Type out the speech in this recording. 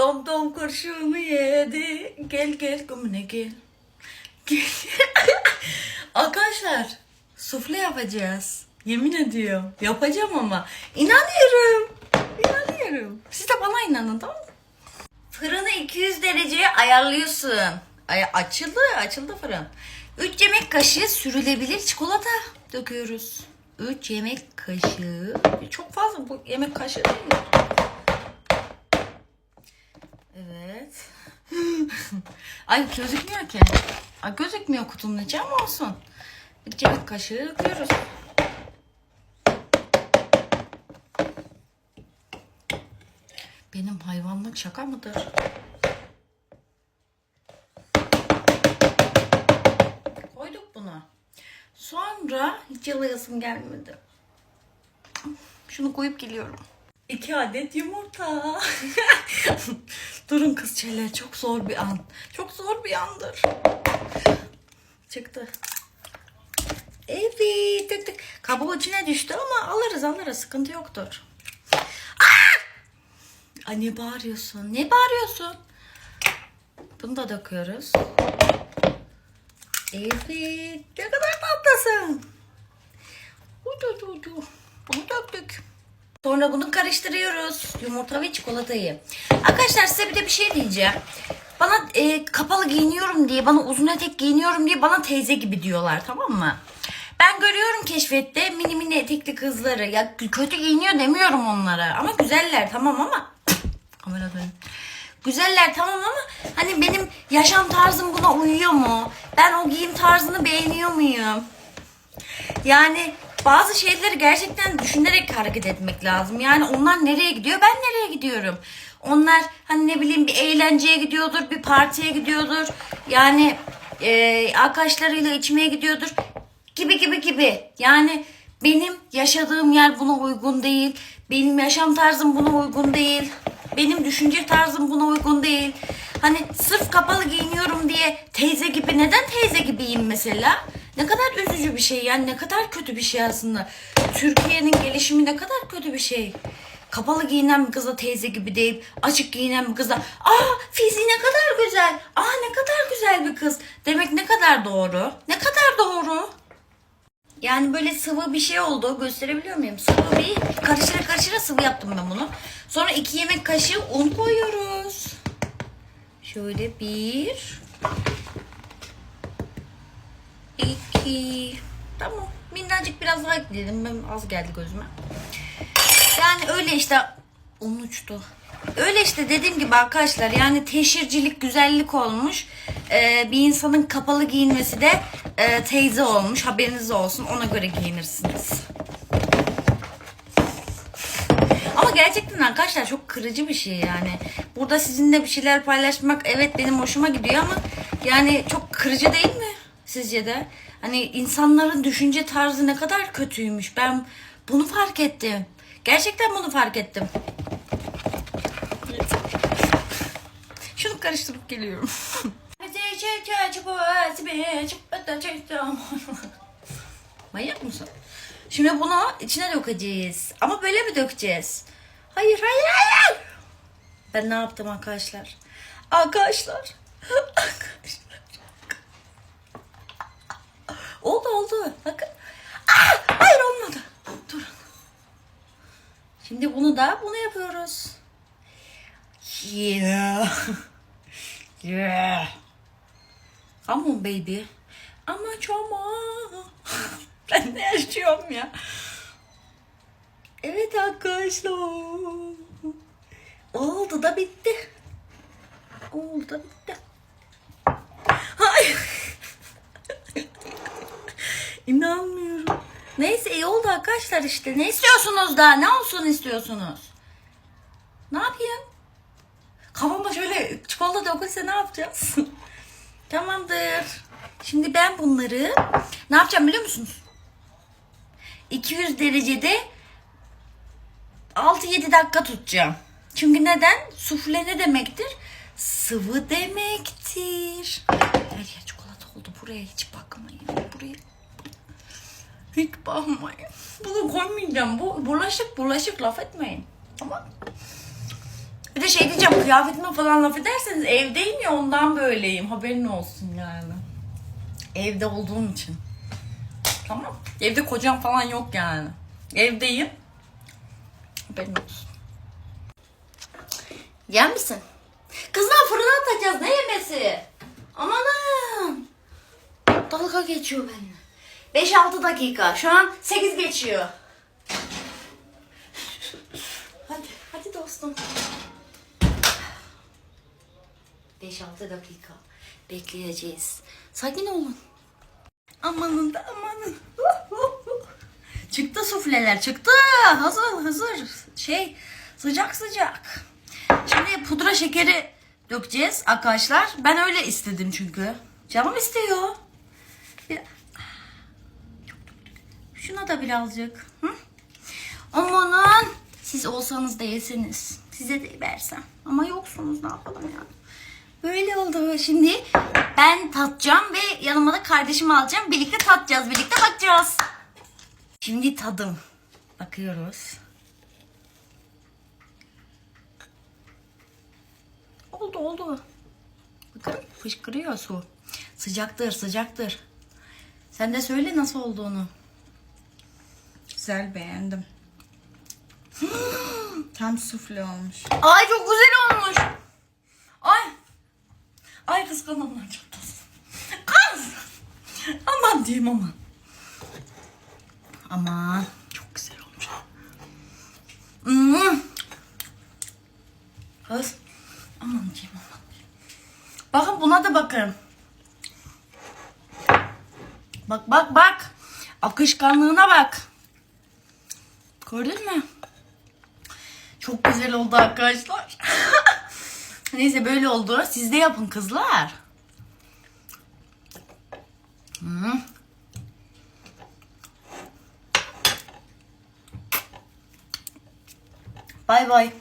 Dom dom kurşunu yedi. Gel gel gümüne gel. Gel. Arkadaşlar sufle yapacağız. Yemin ediyorum. Yapacağım ama. İnanıyorum. İnanıyorum. Siz de bana inanın tamam mı? Fırını 200 dereceye ayarlıyorsun. Ay açıldı, açıldı fırın. 3 yemek kaşığı sürülebilir çikolata döküyoruz. 3 yemek kaşığı. Çok fazla bu yemek kaşığı değil mi? Evet. Ay gözükmüyor ki. Ay gözükmüyor kutunun içi ama olsun. 3 yemek kaşığı döküyoruz. Benim hayvanlık şaka mıdır? Koyduk bunu. Sonra hiç yalayasım gelmedi. Şunu koyup geliyorum. İki adet yumurta. Durun kız çeler çok zor bir an. Çok zor bir andır. Çıktı. Evet döktük. Kabuğu içine düştü ama alırız alırız sıkıntı yoktur. Ay ne bağırıyorsun? Ne bağırıyorsun? Bunu da döküyoruz. Evet. Ne kadar Sonra bunu karıştırıyoruz. Yumurta ve çikolatayı. Arkadaşlar size bir de bir şey diyeceğim. Bana e, kapalı giyiniyorum diye, bana uzun etek giyiniyorum diye bana teyze gibi diyorlar tamam mı? Ben görüyorum keşfette mini mini etekli kızları. Ya kötü giyiniyor demiyorum onlara. Ama güzeller tamam ama Kamera dön. Güzeller tamam ama hani benim yaşam tarzım buna uyuyor mu? Ben o giyim tarzını beğeniyor muyum? Yani bazı şeyleri gerçekten düşünerek hareket etmek lazım. Yani onlar nereye gidiyor? Ben nereye gidiyorum? Onlar hani ne bileyim bir eğlenceye gidiyordur, bir partiye gidiyordur. Yani e, arkadaşlarıyla içmeye gidiyordur. Gibi gibi gibi. Yani benim yaşadığım yer buna uygun değil. Benim yaşam tarzım buna uygun değil. Benim düşünce tarzım buna uygun değil. Hani sırf kapalı giyiniyorum diye teyze gibi neden teyze gibiyim mesela? Ne kadar üzücü bir şey yani ne kadar kötü bir şey aslında. Türkiye'nin gelişimi ne kadar kötü bir şey. Kapalı giyinen bir kıza teyze gibi deyip açık giyinen bir kıza aa fiziği ne kadar güzel. Aa ne kadar güzel bir kız. Demek ne kadar doğru. Ne kadar doğru. Yani böyle sıvı bir şey oldu. Gösterebiliyor muyum? Sıvı bir karıştıra karıştıra sıvı yaptım ben bunu. Sonra iki yemek kaşığı un koyuyoruz. Şöyle bir. İki. Tamam. Minnacık biraz daha ekledim. Ben az geldi gözüme. Yani öyle işte un uçtu. Öyle işte dediğim gibi arkadaşlar yani teşhircilik güzellik olmuş. Ee, bir insanın kapalı giyinmesi de e, teyze olmuş. Haberiniz olsun. Ona göre giyinirsiniz. Ama gerçekten arkadaşlar çok kırıcı bir şey yani. Burada sizinle bir şeyler paylaşmak evet benim hoşuma gidiyor ama yani çok kırıcı değil mi sizce de? Hani insanların düşünce tarzı ne kadar kötüymüş. Ben bunu fark ettim. Gerçekten bunu fark ettim. Şunu karıştırıp geliyorum. Manyak mısın? Şimdi bunu içine dökeceğiz. Ama böyle mi dökeceğiz? Hayır, hayır, hayır. Ben ne yaptım arkadaşlar? Arkadaşlar. Arkadaşlar. Oldu. Bakın. Aa, hayır olmadı. Durun. Şimdi bunu da bunu yapıyoruz. Yeah. yeah. Come on baby. Ama çoma. ben ne yaşıyorum ya? Evet arkadaşlar. Oldu da bitti. Oldu da bitti. Hayır. İnanmıyorum. Neyse iyi oldu arkadaşlar işte. Ne istiyorsunuz daha? Ne olsun istiyorsunuz? Ne yapayım? Kafama şöyle çikolata dokunsa ne yapacağız? Tamamdır. Şimdi ben bunları ne yapacağım biliyor musunuz? 200 derecede 6-7 dakika tutacağım. Çünkü neden? Sufle ne demektir? Sıvı demektir. Her yer çikolata oldu. Buraya hiç bakmayın. Buraya hiç bakmayın. Bunu koymayacağım. Bu bulaşık bulaşık laf etmeyin. Tamam Bir de şey diyeceğim kıyafetime falan laf ederseniz evdeyim ya ondan böyleyim. Haberin olsun yani. Evde olduğum için. Tamam. Evde kocam falan yok yani. Evdeyim. Haberin olsun. Yer misin? Kızlar fırına atacağız. Ne yemesi? Amanın. Dalga geçiyor benimle. 5-6 dakika. Şu an 8 geçiyor. Hadi, hadi dostum. 5-6 dakika bekleyeceğiz. Sakin olun. Amanın da amanın. çıktı sufleler çıktı. Hazır hazır. Şey sıcak sıcak. Şimdi pudra şekeri dökeceğiz arkadaşlar. Ben öyle istedim çünkü. Canım istiyor. Bir... Şuna da birazcık. Hı? Amanın. Siz olsanız da yeseniz. Size de versem. Ama yoksunuz ne yapalım yani. Böyle oldu. Şimdi ben tatacağım ve yanıma da kardeşimi alacağım. Birlikte tatacağız. Birlikte bakacağız. Şimdi tadım. Bakıyoruz. Oldu oldu. Bakın fışkırıyor su. Sıcaktır sıcaktır. Sen de söyle nasıl olduğunu. Güzel beğendim. Tam sufle olmuş. Ay çok güzel olmuş. Ay. Ay kıskananlar çok tatlı. Kız. Aman diyeyim aman. Aman. Çok güzel olmuş. Hmm. Kız. Aman diyeyim aman. Bakın buna da bakın. Bak bak bak. Akışkanlığına bak. Gördün mü? Çok güzel oldu arkadaşlar. Neyse böyle oldu. Siz de yapın kızlar. Hı. Bay bay.